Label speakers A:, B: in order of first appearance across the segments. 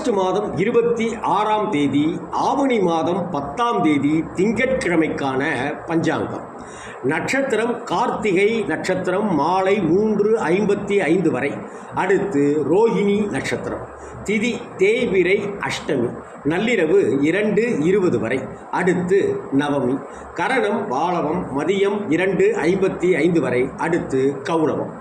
A: August மாதம் இருபத்தி ஆறாம் தேதி ஆவணி மாதம் பத்தாம் தேதி திங்கட்கிழமைக்கான பஞ்சாங்கம். நட்சத்திரம் கார்த்திகை நட்சத்திரம் மாலை மூன்று ஐம்பத்தி ஐந்து வரை. அடுத்து ரோஹிணி நட்சத்திரம். திதி தேய்பிரை அஷ்டமி. நள்ளிரவு இரண்டு இருபது வரை. அடுத்து நவமி. கரணம் வாழவம் மதியம் இரண்டு ஐம்பத்தி ஐந்து வரை. அடுத்து கௌரவம்.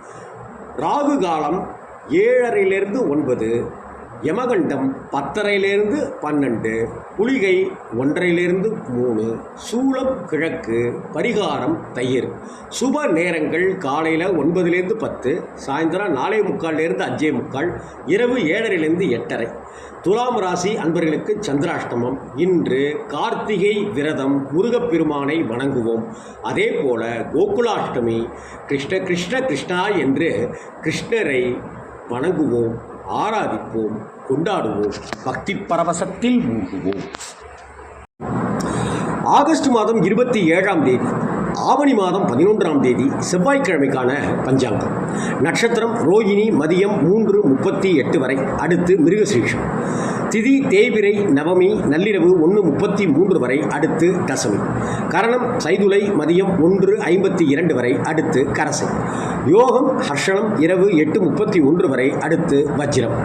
A: ராகு காலம் ஏழரையிலிருந்து ஒன்பது யமகண்டம் பத்தரையிலிருந்து பன்னெண்டு புலிகை ஒன்றையிலிருந்து மூணு சூளம் கிழக்கு பரிகாரம் தயிர். சுப நேரங்கள் காலையில் ஒன்பதுலேருந்து பத்து சாயந்தரம் நாலே முக்கால்லேருந்து அஞ்சே முக்கால் இரவு ஏழரைலேருந்து எட்டரை. துலாம் ராசி அன்பர்களுக்கு சந்திராஷ்டமம். இன்று கார்த்திகை விரதம் முருகப்பெருமானை வணங்குவோம். அதே போல கோகுலாஷ்டமி கிருஷ்ண கிருஷ்ண கிருஷ்ணா என்று கிருஷ்ணரை வணங்குவோம். ஆராதிப்போம் கொண்டாடுவோம் பக்தி பரவசத்தில் மூழ்குவோம். ஆகஸ்ட் மாதம் இருபத்தி ஏழாம் தேதி ஆவணி மாதம் பதினொன்றாம் தேதி செவ்வாய்க்கிழமைக்கான பஞ்சாங்கம். நட்சத்திரம் ரோகிணி மதியம் மூன்று முப்பத்தி எட்டு வரை அடுத்து மிருகசீஷம். திதி தேய்பிரை நவமி நள்ளிரவு ஒன்று முப்பத்தி மூன்று வரை அடுத்து தசமி. கரணம் சைதுலை மதியம் ஒன்று ஐம்பத்தி இரண்டு வரை அடுத்து கரசை. யோகம் ஹர்ஷனம் இரவு எட்டு முப்பத்தி ஒன்று வரை அடுத்து வஜ்ரம்.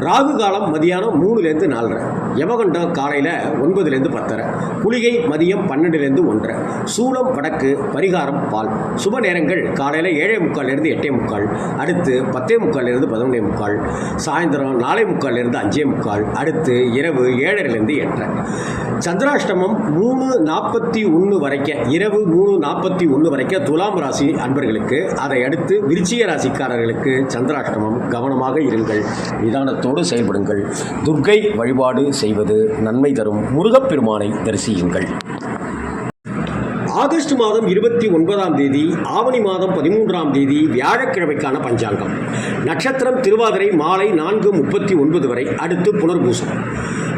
A: ராகு காலம் மதியானம் மூணுலேருந்து நாலரை. யமகண்டம் காலையில் ஒன்பதுலேருந்து பத்தரை. குளிகை மதியம் பன்னெண்டுலேருந்து ஒன்றரை. சூளம் வடக்கு பரிகாரம் பால். சுப நேரங்கள் காலையில் ஏழே முக்கால்லேருந்து எட்டே முக்கால் அடுத்து பத்தே முக்கால்லேருந்து பதினொன்றே முக்கால் சாயந்தரம் நாலே முக்கால்லேருந்து அஞ்சே முக்கால் அடுத்து அடுத்து இரவு ஏழரைலேருந்து எட்டரை. சந்திராஷ்டமம் மூணு நாற்பத்தி ஒன்று வரைக்கும் இரவு மூணு நாற்பத்தி ஒன்று வரைக்கும் துலாம் ராசி அன்பர்களுக்கு அதை அடுத்து விருச்சிக ராசிக்காரர்களுக்கு சந்திராஷ்டமம் கவனமாக இருங்கள் நிதானத்தோடு செயல்படுங்கள். துர்க்கை வழிபாடு செய்வது நன்மை தரும். முருகப்பெருமானை தரிசியுங்கள். ஆகஸ்ட் மாதம் இருபத்தி ஒன்பதாம் தேதி ஆவணி மாதம் பதிமூன்றாம் தேதி வியாழக்கிழமைக்கான பஞ்சாங்கம். நட்சத்திரம் திருவாதிரை மாலை நான்கு முப்பத்தி ஒன்பது வரை அடுத்து புனர்பூசம்.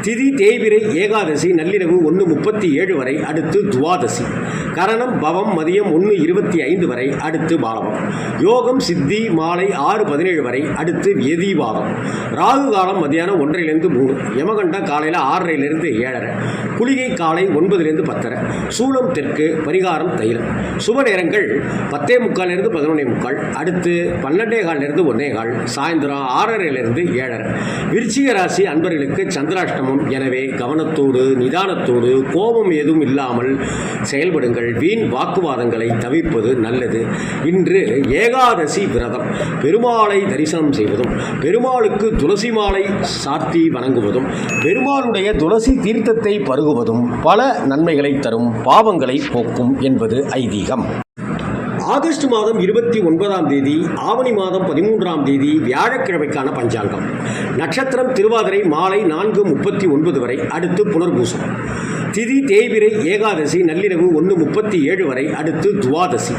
A: திதி தேய்பிரை ஏகாதசி நள்ளிரவு ஒன்று முப்பத்தி ஏழு வரை அடுத்து துவாதசி. கரணம் பவம் மதியம் ஒன்று இருபத்தி ஐந்து வரை அடுத்து பாலவம் யோகம் சித்தி மாலை ஆறு பதினேழு வரை அடுத்து எதிவாதம் ராகு காலம் மதியானம் ஒன்றிலிருந்து மூணு யமகண்டம் காலையில் ஆறரையிலிருந்து ஏழரை குளிகை காலை ஒன்பதுலேருந்து பத்தரை சூளம் தெற்கு பரிகாரம் தைலம். சுப நேரங்கள் பத்தே முக்காலிருந்து பதினொன்னே முக்கால் அடுத்து பன்னெண்டே காலிலிருந்து ஒன்னே கால் சாயந்தரம் ஆறரையிலிருந்து ஏழரை. விருச்சிக ராசி அன்பர்களுக்கு சந்திராஷ்டமம். எனவே கவனத்தோடு நிதானத்தோடு கோபம் எதுவும் இல்லாமல் செயல்படுங்கள். வீண் வாக்குவாதங்களை தவிர்ப்பது நல்லது. இன்று ஏகாதசி விரதம். பெருமாளை தரிசனம் செய்வதும் பெருமாளுக்கு துளசி மாலை சாத்தி வணங்குவதும் பெருமாளுடைய துளசி தீர்த்தத்தை பருகுவதும் பல நன்மைகளை தரும் பாவங்களை போக்கும் என்பது ஐதீகம். ஆகஸ்ட் மாதம் இருபத்தி ஒன்பதாம் தேதி ஆவணி மாதம் பதிமூன்றாம் தேதி வியாழக்கிழமைக்கான பஞ்சாங்கம். நட்சத்திரம் திருவாதிரை மாலை நான்கு முப்பத்தி ஒன்பது வரை அடுத்து புனர்பூசம். திதி தேய்பிரை ஏகாதசி நள்ளிரவு ஒன்று முப்பத்தி ஏழு வரை அடுத்து துவாதசி.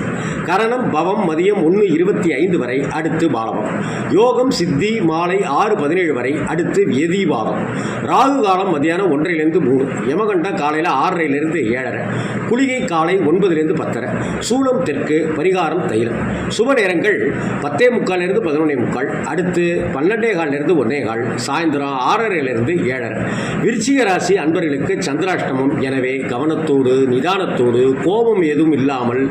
A: கரணம் பவம் மதியம் ஒன்று இருபத்தி ஐந்து வரை அடுத்து பாலவம் யோகம் சித்தி மாலை ஆறு பதினேழு வரை அடுத்து எதிவாதம் ராகு காலம் மதியானம் ஒன்றிலிருந்து மூணு யமகண்டம் காலையில் ஆறரையிலிருந்து ஏழரை குளிகை காலை ஒன்பதுலேருந்து பத்தரை சூளம் தெற்கு பரிகாரம் தைலம். சுப நேரங்கள் பத்தே முக்காலிலிருந்து பதினொன்னே முக்கால் அடுத்து பன்னெண்டே காலிலிருந்து ஒன்னே கால் சாயந்தரம் ஆறரையிலிருந்து ஏழரை. விருச்சிக ராசி அன்பர்களுக்கு சந்திராஷ்டமம். எனவே கவனத்தோடு நிதானத்தோடு கோபம் எதுவும் இல்லாமல்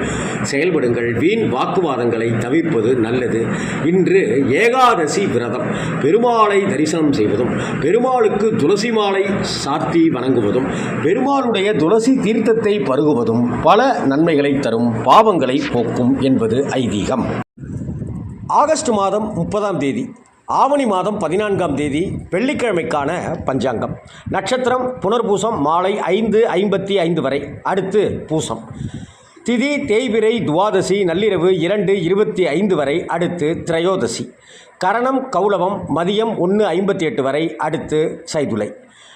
A: செயல்படுங்கள். வீண் வாக்குவாதங்களை தவிர்ப்பது நல்லது. இன்று ஏகாதசி விரதம். பெருமாளை தரிசனம் செய்வதும் பெருமாளுக்கு துளசி மாலை சாத்தி வணங்குவதும் பெருமாளுடைய துளசி தீர்த்தத்தை பருகுவதும் பல நன்மைகளை தரும் பாவங்களை போக்கும் என்பது ஐதீகம். ஆகஸ்ட் மாதம் முப்பதாம் தேதி ஆவணி மாதம் பதினான்காம் தேதி வெள்ளிக்கிழமைக்கான பஞ்சாங்கம். நட்சத்திரம் புனர்பூசம் மாலை ஐந்து ஐம்பத்தி ஐந்து வரை அடுத்து பூசம். திதி தேய்பிரை துவாதசி நள்ளிரவு இரண்டு இருபத்தி ஐந்து வரை அடுத்து திரையோதசி. கரணம் கௌளவம் மதியம் ஒன்று ஐம்பத்தி எட்டு வரை அடுத்து சைதுலை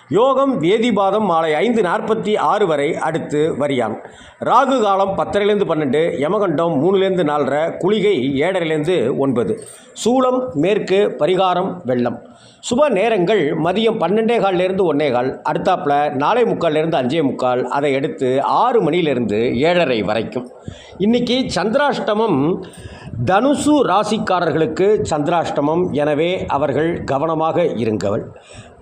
A: யோகம் வேதிபாதம் மாலை ஐந்து நாற்பத்தி ஆறு வரை அடுத்து வரியான் ராகு காலம் பத்தரைலேருந்து பன்னெண்டு யமகண்டம் மூணுலேருந்து நாலரை குளிகை ஏழரைலேருந்து ஒன்பது. சூளம் மேற்கு பரிகாரம் வெள்ளம். சுப நேரங்கள் மதியம் பன்னெண்டே கால்லேருந்து ஒன்னே கால் அடுத்தாப்பில் நாலே முக்கால்லேருந்து அஞ்சே முக்கால் அதை அடுத்து ஆறு மணியிலிருந்து ஏழரை வரைக்கும். இன்றைக்கி சந்திராஷ்டமம் தனுசு ராசிக்காரர்களுக்கு சந்திராஷ்டமம் எனவே அவர்கள் கவனமாக இருங்கள்.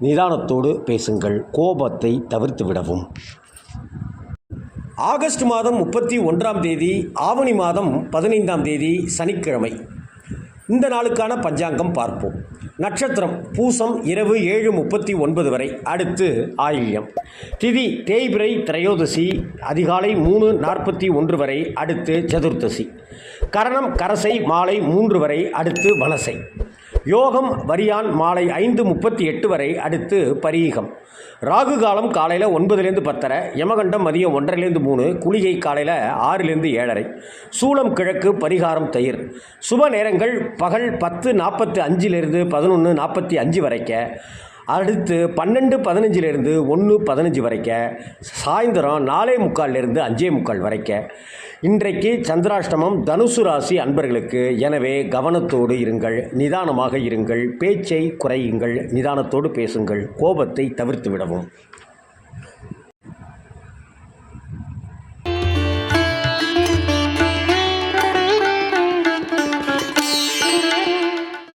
A: நிதானத்தோடு பேசுங்கள் கோபத்தை தவிர்த்து விடவும். ஆகஸ்ட் மாதம் முப்பத்தி ஒன்றாம் தேதி ஆவணி மாதம் பதினைந்தாம் தேதி சனிக்கிழமை. இந்த நாளுக்கான பஞ்சாங்கம் பார்ப்போம். நட்சத்திரம் பூசம் இரவு ஏழு முப்பத்தி ஒன்பது வரை. அடுத்து ஆயில்யம். திதி தேய்பிரை திரையோதசி அதிகாலை மூணு நாற்பத்தி ஒன்று வரை. அடுத்து சதுர்த்தசி. கரணம் கரசை மாலை மூன்று வரை. அடுத்து வலசை. யோகம் வரியான் மாலை ஐந்து முப்பத்தி எட்டு வரை அடுத்து பரீகம். ராகு காலம் காலையில் ஒன்பதுலேருந்து பத்தரை யமகண்டம் மதியம் ஒன்றரைலேருந்து மூணு குளிகை காலையில் ஆறுலேருந்து ஏழரை. சூளம் கிழக்கு பரிகாரம் தயிர். சுப நேரங்கள் பகல் பத்து நாற்பத்தி அஞ்சிலிருந்து பதினொன்று நாற்பத்தி அஞ்சு வரைக்க. அடுத்து பன்னெண்டு பதினஞ்சிலேருந்து ஒன்று பதினஞ்சு வரைக்க சாயந்தரம் நாலே முக்கால்லேருந்து அஞ்சே முக்கால் வரைக்க. இன்றைக்கு சந்திராஷ்டமம் தனுசு ராசி அன்பர்களுக்கு. எனவே கவனத்தோடு இருங்கள் நிதானமாக இருங்கள் பேச்சை குறையுங்கள் நிதானத்தோடு பேசுங்கள் கோபத்தை தவிர்த்து விடவும்.